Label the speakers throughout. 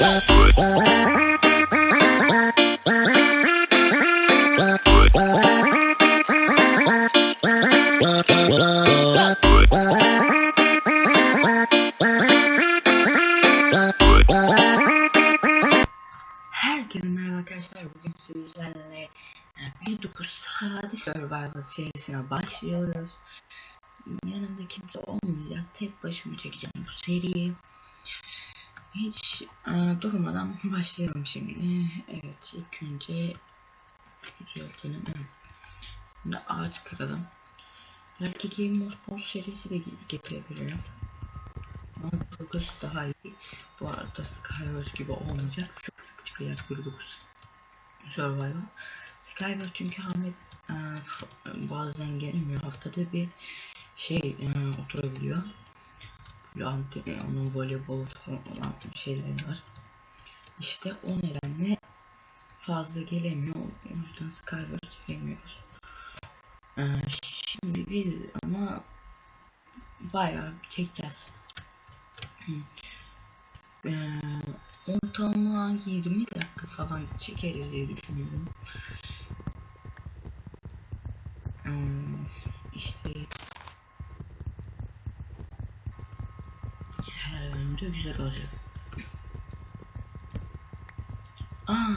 Speaker 1: Herkese merhaba arkadaşlar. Bugün sizlerle e, 19 Sade Survival serisine başlıyoruz. Yanımda kimse olmayacak. Tek başıma çekeceğim bu seriyi. Hiç e, durmadan başlayalım şimdi. Evet ilk önce düzeltelim. Evet. Şimdi ağaç kıralım. Belki of Thrones serisi de getirebilirim. Ama 9 daha iyi. Bu arada Skywars gibi olmayacak. Sık sık çıkacak 19 Survival. Skywars çünkü Ahmet e, bazen gelmiyor. Haftada bir şey e, oturabiliyor. Anti, e, onun voleybol falan şeyleri var. İşte o nedenle fazla gelemiyor. O yüzden Skywars çekemiyoruz. E, şimdi biz ama bayağı çekeceğiz. Ee, ortalama 20 dakika falan çekeriz diye düşünüyorum. Ee, işte bölümde güzel olacak. Aa,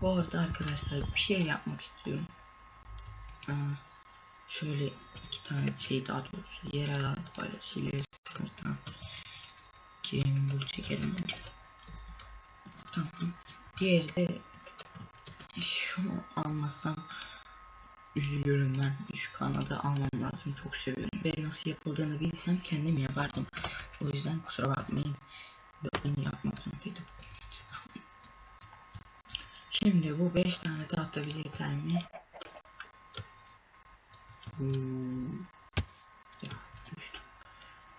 Speaker 1: bu arada arkadaşlar bir şey yapmak istiyorum. Aa, şöyle iki tane şey daha doğrusu yerel böyle sileriz. Tamam. Game çekelim. Tamam. Diğeri de şunu almazsam üzülüyorum ben. Şu kanadı almam lazım. Çok seviyorum. Ve nasıl yapıldığını bilsem kendim yapardım. O yüzden kusura bakmayın. Bunu yapmak zorundaydım. Şimdi bu 5 tane tahta bize yeter mi? Hmm.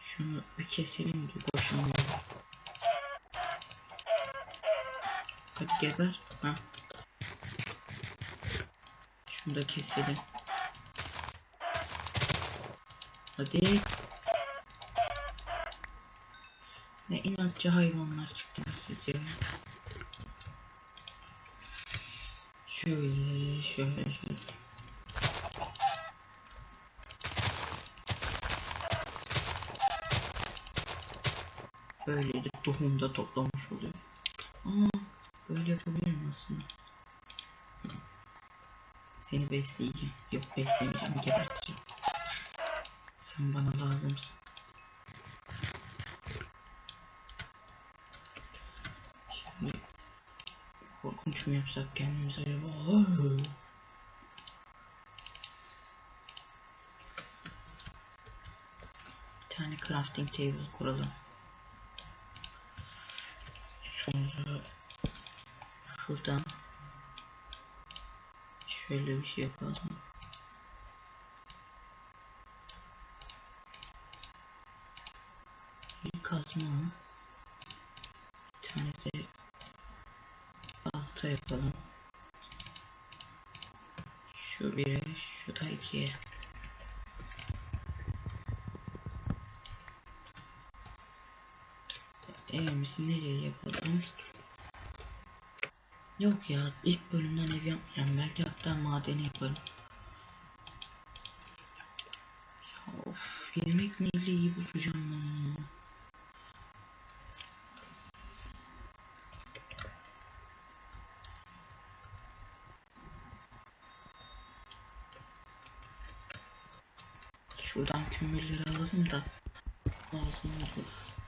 Speaker 1: Şunu bir keselim diye koşamıyorum. Hadi geber. Ha. Şunu da keselim. Hadi. Ne inatçı hayvanlar çıktınız siz ya. Şöyle şöyle şöyle. Böylece tohum da toplamış oluyor. Aa, böyle yapabilirim aslında. Seni besleyeceğim. Yok beslemeyeceğim, geberteceğim. Sen bana lazımsın. Şimdi mu yapsak kendimiz acaba? Bir tane crafting table kuralım. Sonra şuradan şöyle bir şey yapalım. Bir kazma bir tane de balta yapalım. Şu biri, şu da ikiye. Evimizi nereye yapalım? Yok ya ilk bölümden ev yapmayacağım. Belki hatta madeni yaparım. Ya of yemek neyle iyi bulacağım ben ya. Şuradan kömürleri alalım da lazım olur.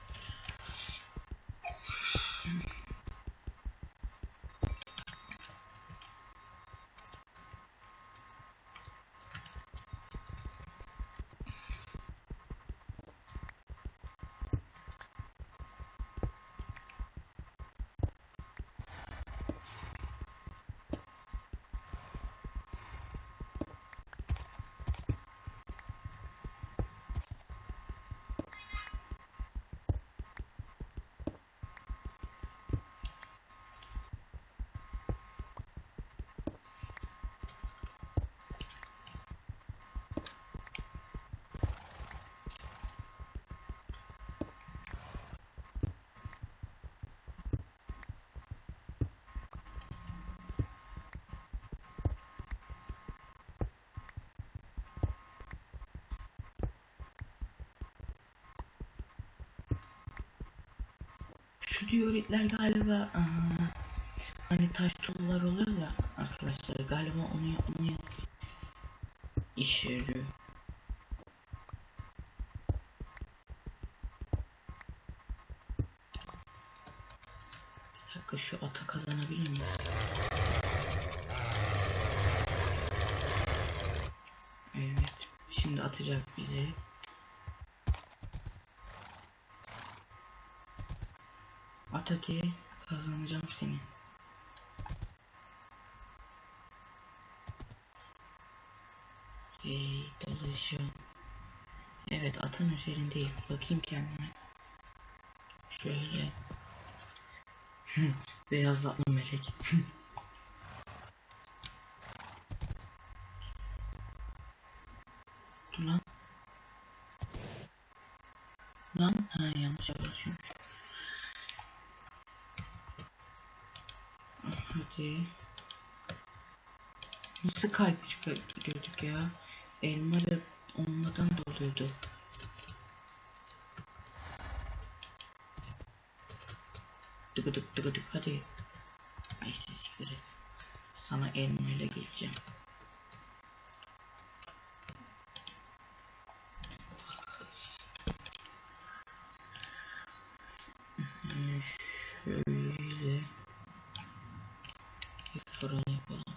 Speaker 1: Şu dioritler galiba aa, hani taş tullar oluyor ya arkadaşlar galiba onu yapmaya işe yarıyor. Bir dakika şu ata kazanabilir miyiz? Evet. Şimdi atacak bizi. At hadi. Kazanacağım seni. Hey dolaşıyorum. Evet atın üzerindeyim. Bakayım kendime. Şöyle. Beyazlatma melek. Dur lan. Lan ha yanlış basıyormuş. Hadi. Nasıl kalp çıkartıyorduk ya? Elma da olmadan doluyordu. Dıgıdık dıgıdık hadi. Ay siktir et. Sana elma ile geleceğim. Şöyle bir fırın yapalım.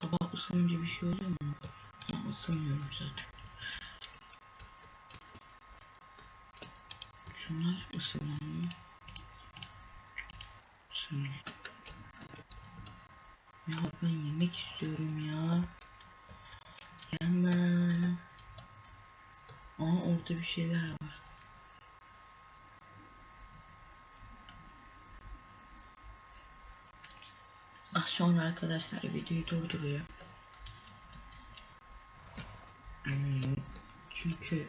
Speaker 1: Kabak ısınınca bir şey oluyor mu? Isınmıyorum zaten. Şunlar ısınamıyor. Isınıyor. Ya ben yemek istiyorum ya. Yama. Aa orada bir şeyler var. Ah sonra arkadaşlar videoyu durduruyor. Çünkü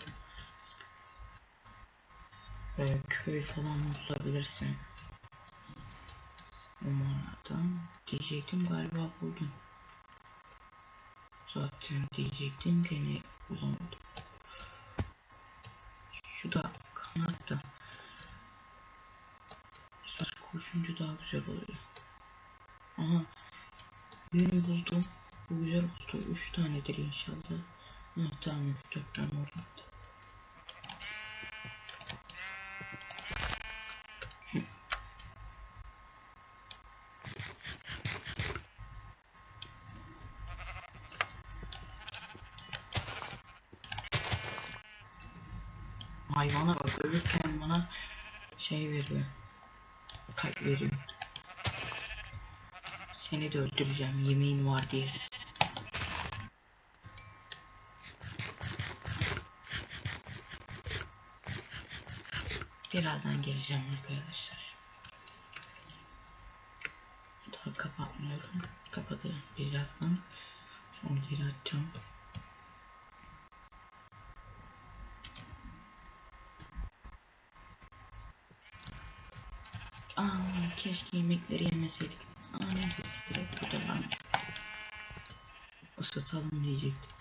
Speaker 1: böyle köy falan bulabilirsin. Umarım diyecektim galiba buldum. Zaten diyecektim gene bulamadım. Şu da kanat biraz koşunca daha güzel oluyor. Aha yönü buldum. Bu güzel oldu. 3 tanedir inşallah. 3 4 tane orada. Hayvana bak ölürken bana şey veriyor. Kalp veriyor. Seni de öldüreceğim yemeğin var diye. Birazdan geleceğim arkadaşlar. Daha kapatmıyorum. Kapatacağım birazdan. Sonra geri açacağım. Aa, keşke yemekleri yemeseydik. Aa, neyse siktir burada varmış. Isıtalım diyecektim.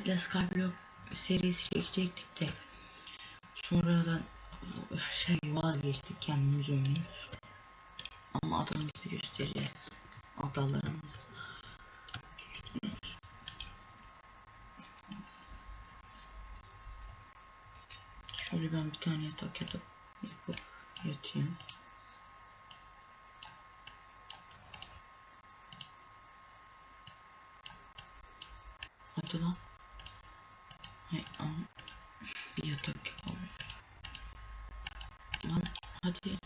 Speaker 1: Zahmetle Skyblock serisi çekecektik de sonradan şey vazgeçtik kendimiz oynuyoruz. Ama adamımızı göstereceğiz. Adalarımızı. Şöyle ben bir tane yatak yatıp yapıp yatayım. Hadi lan. Tamam. Bir yatak yapalım. Lan hadi.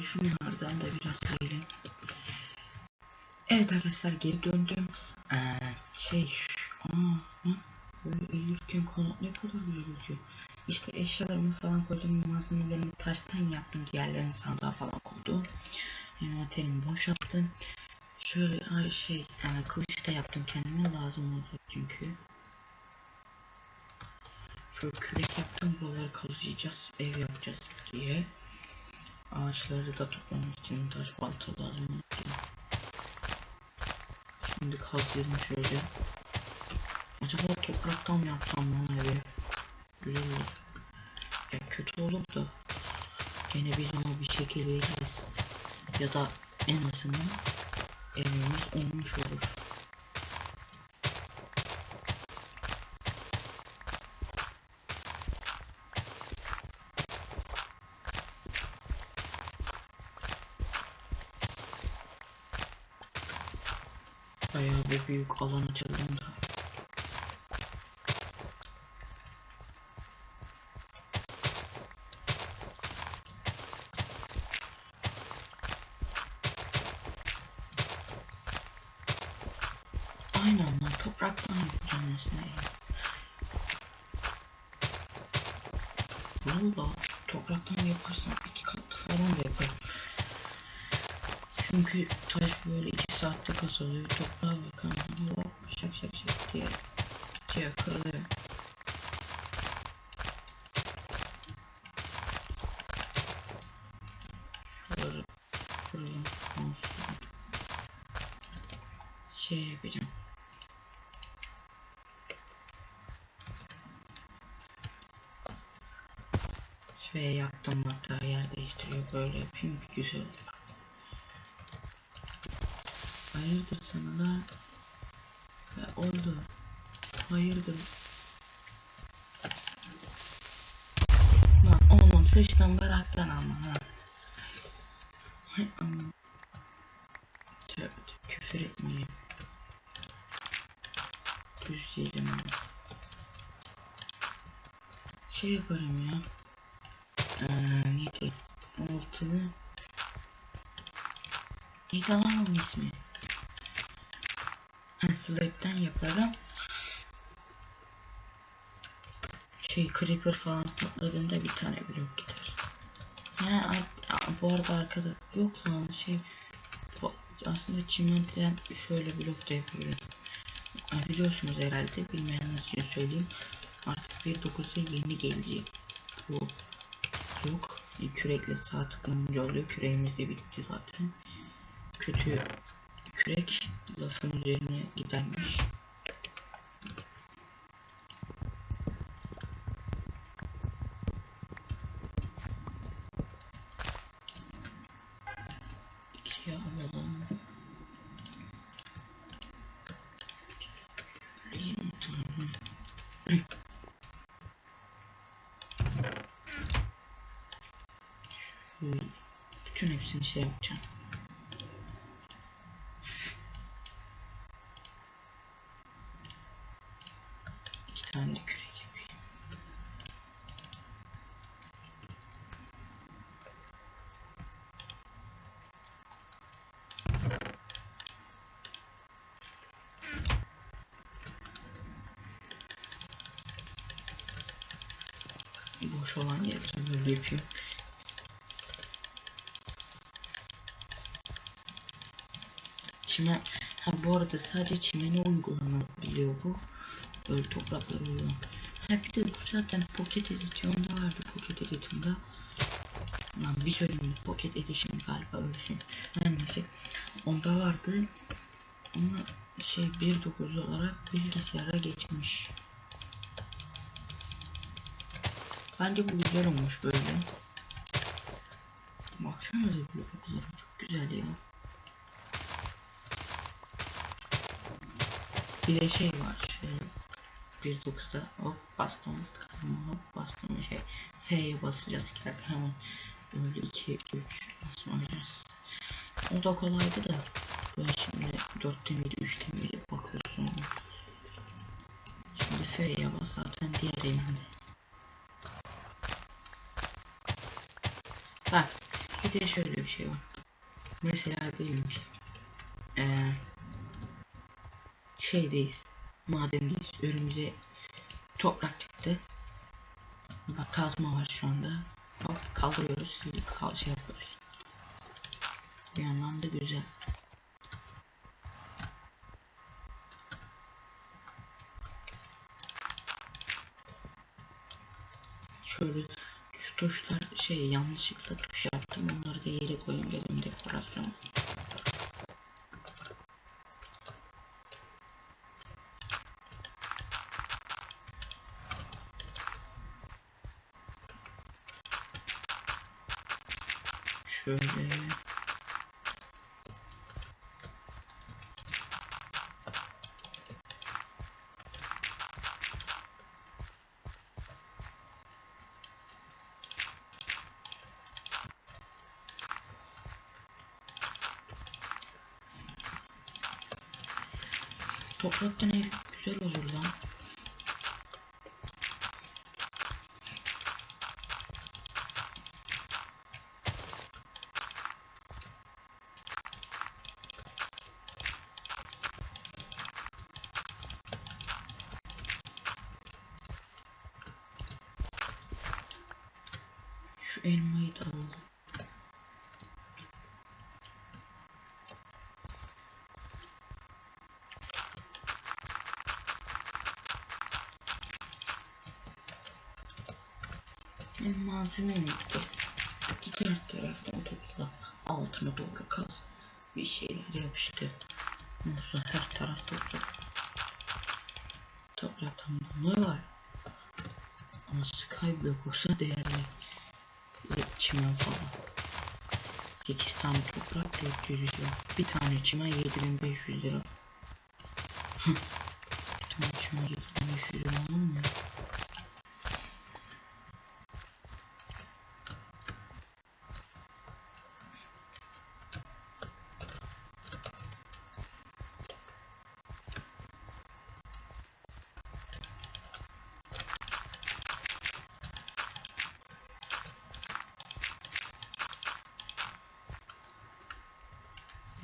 Speaker 1: Şunlardan da biraz yiyelim. Evet arkadaşlar geri döndüm. Ee, şey şu, aa, böyle eğilirken kanat ne kadar güzel oluyor. İşte eşyalarımı falan koydum, malzemelerimi taştan yaptım, diğerlerini sandığa falan koydum. Envanterimi boşalttım. Şöyle ay şey, yani kılıç da yaptım kendime lazım oldu çünkü. Şöyle kürek yaptım, buraları kazıyacağız, ev yapacağız diye. Ağaçları da toplamak için taş balta lazım oldu. Şimdi kazıyorum şöyle. Acaba topraktan mı yapsam lan evi? Güzel olur. Ya kötü olur da. Gene biz ona bir şekil veririz. Ya da en azından evimiz olmuş olur. Bir büyük alan açıldım da. Aynen lan topraktan ya. Valla topraktan yaparsam iki kat falan da yaparım. Çünkü taş böyle iki saatte kasılıyor. Toprağa bakan hop şak şak şak diye şey kırılıyor. Şuraları kıralım. olsun. Şey yapacağım. Şey yaptım hatta yer değiştiriyor böyle yapayım güzel olur. Hayırdır sana da? Ya oldu. Hayırdır? Lan oğlum sıçtın bıraktın ama ha. Hay aman. Tövbe küfür etmeyeyim. Düz diyeceğim ama. Şey yaparım ya. Ee, neydi? Altını. Neydi lan onun ismi? Ha, slab'den yaparım. Şey creeper falan patladığında bir tane blok gider. Ha, bu arada arkada yok lan şey aslında çimenten şöyle blok da yapıyorum. Biliyorsunuz herhalde bilmeyenler için söyleyeyim. Artık 1.9'da yeni gelecek. Bu. E, kürekle sağ tıklanınca oluyor. Küreğimiz de bitti zaten. Kötü kürek lafın üzerine gidermiş. İkiye alalım. Bütün hepsini şey yapacağım. İki tane de kürek yapayım. Boş olan yerleri böyle yapayım. Çimen, ha bu arada sadece çimene uygulanabiliyor bu. Böyle topraklara uygulan. Ha bir de bu zaten Pocket Edition'da vardı Pocket Edition'da. Lan bir söyleyeyim Pocket Edition galiba öyle şey. Her neyse. Onda vardı. Ama şey 1.9 olarak bilgisayara geçmiş. Bence bu güzel olmuş böyle. Baksanıza blokları çok güzel ya. Bir de şey var. Şey, 1.9'da hop bastım. Kalma hop bastım şey. F'ye basacağız ki hemen. Böyle 2 3 basmayacağız. O da kolaydı da. Ben şimdi 4'te miydi 3'te miydi bakıyorsun. Şimdi F'ye bas zaten diğer elinde. Bak Bir de şöyle bir şey var. Mesela diyelim ki eee şeydeyiz. Madendeyiz. Önümüze toprak çıktı. Bak kazma var şu anda. Hop kaldırıyoruz. Şimdi kal şey yapıyoruz. Bir yandan da güzel. Şöyle şu tuşlar şey yanlışlıkla tuş yaptım. Onları da yere koyayım dedim dekorasyon. Şöyle Topraktan ev güzel olur lan. Şu elmayı da alalım. Benim malzemem bitti. Git her taraftan topla. Altına doğru kaz. Bir şeyler yapıştı. Nasıl her taraf toprak. Topraktan ne var? Ama skyblock olsa değerli. Çimen falan. 8 tane toprak 400 lira. Bir tane çimen 7500 lira. Bir tane çimen 7500 lira olur mu ya?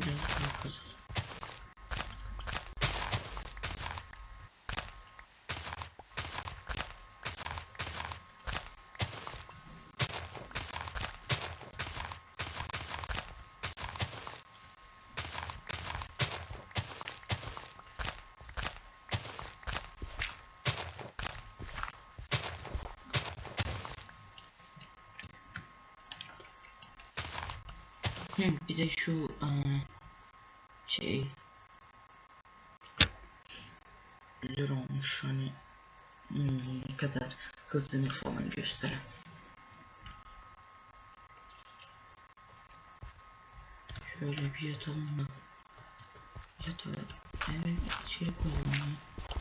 Speaker 1: Biraz daha kazalım. Hı, bir de şu eee, şey güzel olmuş hani ne kadar hızını falan gösteren. Şöyle bir yatalım da. Yatalım. Evet içeri koyalım ya.